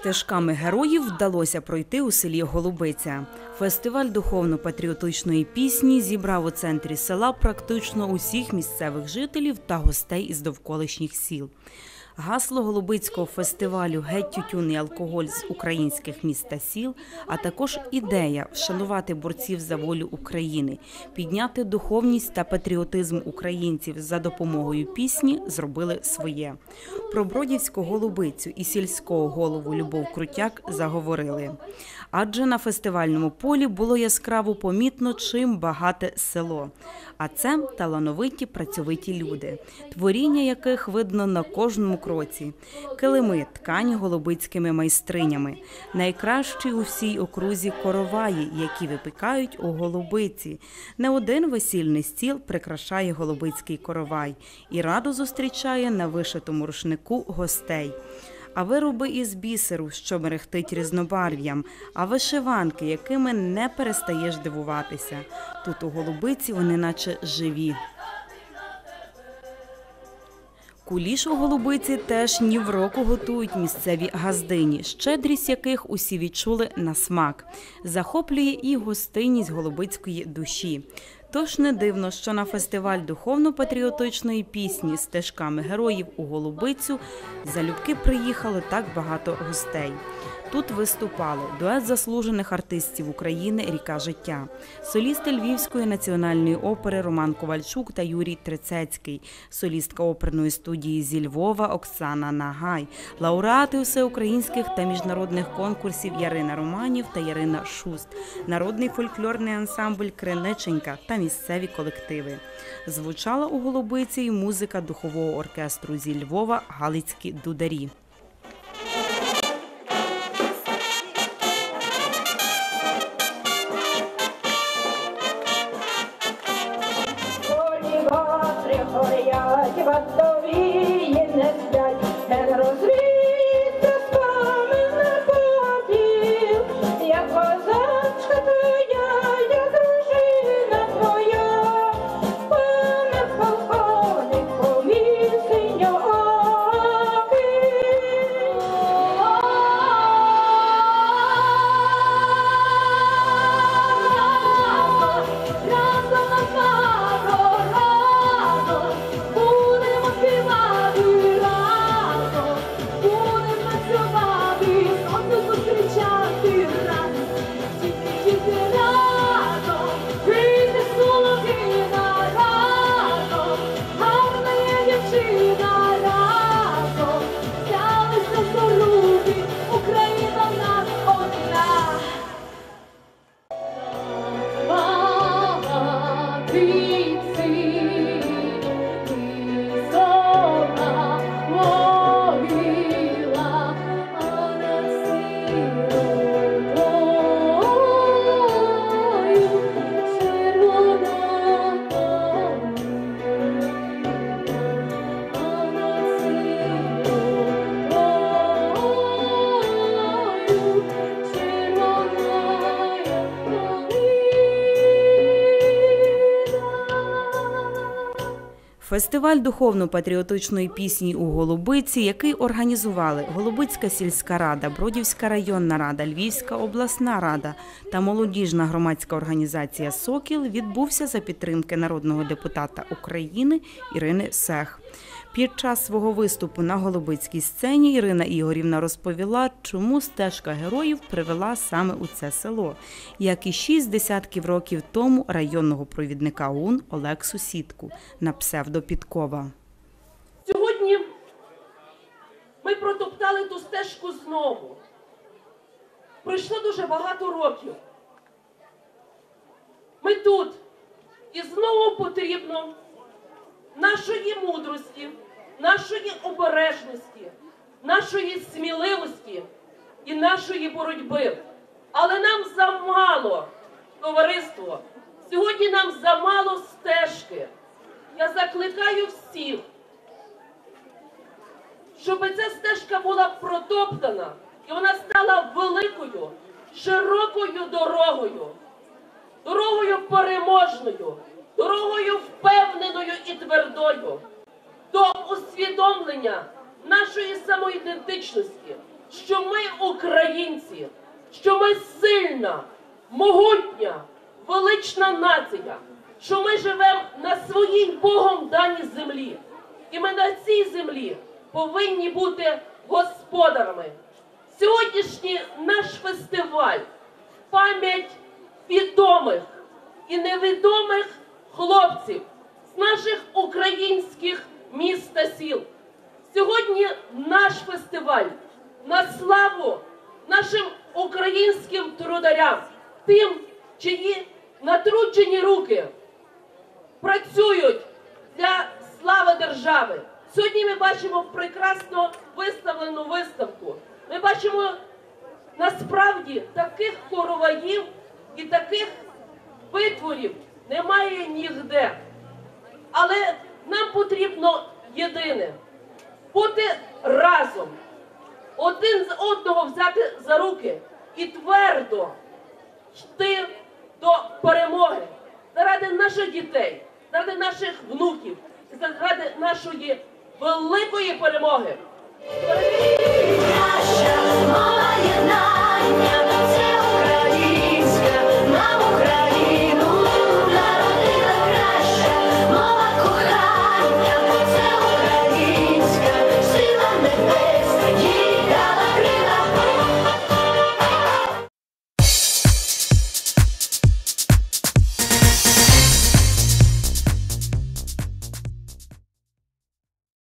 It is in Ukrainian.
Стежками героїв вдалося пройти у селі Голубиця. Фестиваль духовно-патріотичної пісні зібрав у центрі села практично усіх місцевих жителів та гостей із довколишніх сіл. Гасло Голубицького фестивалю Геть тютюн алкоголь з українських міст та сіл, а також ідея вшанувати борців за волю України, підняти духовність та патріотизм українців за допомогою пісні зробили своє. Про бродівську голубицю і сільського голову Любов Крутяк заговорили. Адже на фестивальному полі було яскраво помітно, чим багате село. А це талановиті працьовиті люди, творіння яких видно на кожному кроці. Килими ткані голубицькими майстринями, найкращі у всій окрузі короваї, які випікають у голубиці. Не один весільний стіл прикрашає голубицький коровай і радо зустрічає на вишитому рушнику гостей. А вироби із бісеру, що мерехтить різнобарв'ям, а вишиванки, якими не перестаєш дивуватися. Тут у голубиці вони наче живі. Куліш у голубиці теж ні в року готують місцеві газдині, щедрість яких усі відчули на смак. Захоплює і гостинність голубицької душі. Тож не дивно, що на фестиваль духовно-патріотичної пісні стежками героїв у Голубицю залюбки приїхало так багато гостей. Тут виступали дует заслужених артистів України Ріка життя, солісти Львівської національної опери Роман Ковальчук та Юрій Трицецький, солістка оперної студії зі Львова Оксана Нагай, лауреати всеукраїнських та міжнародних конкурсів Ярина Романів та Ярина Шуст, народний фольклорний ансамбль Криниченька та місцеві колективи. Звучала у Голубиці й музика духового оркестру зі Львова Галицькі дударі. Sabado. you. Фестиваль духовно-патріотичної пісні у Голубиці, який організували Голубицька сільська рада, Бродівська районна рада, Львівська обласна рада та молодіжна громадська організація Сокіл, відбувся за підтримки народного депутата України Ірини Сех. Під час свого виступу на Голубицькій сцені Ірина Ігорівна розповіла, чому стежка героїв привела саме у це село, як і шість десятків років тому районного провідника ОУН Олексу Сітку на псевдо Підкова. Сьогодні ми протоптали ту стежку знову. Пройшло дуже багато років. Ми тут. І знову потрібно нашої мудрості, нашої обережності, нашої сміливості і нашої боротьби. Але нам замало, товариство. Сьогодні нам замало стежки. Я закликаю всіх, щоб ця стежка була протоптана і вона стала великою, широкою дорогою, дорогою переможною, дорогою впевненою і твердою до усвідомлення нашої самоідентичності, що ми українці, що ми сильна, могутня, велична нація, що ми живемо на своїй Богом даній землі. І ми на цій землі повинні бути господарами. Сьогоднішній наш фестиваль пам'ять відомих і невідомих хлопців з наших українських міст та сіл. Сьогодні наш фестиваль на славу нашим українським трударям, тим, чиї натруджені руки працюють для слави держави. Сьогодні ми бачимо прекрасно виставлену виставку. Ми бачимо насправді таких хороваїв і таких витворів немає ніде. Але нам потрібно єдине бути разом, один з одного взяти за руки і твердо йти до перемоги заради наших дітей, заради наших внуків, заради нашої великої перемоги. Yeah.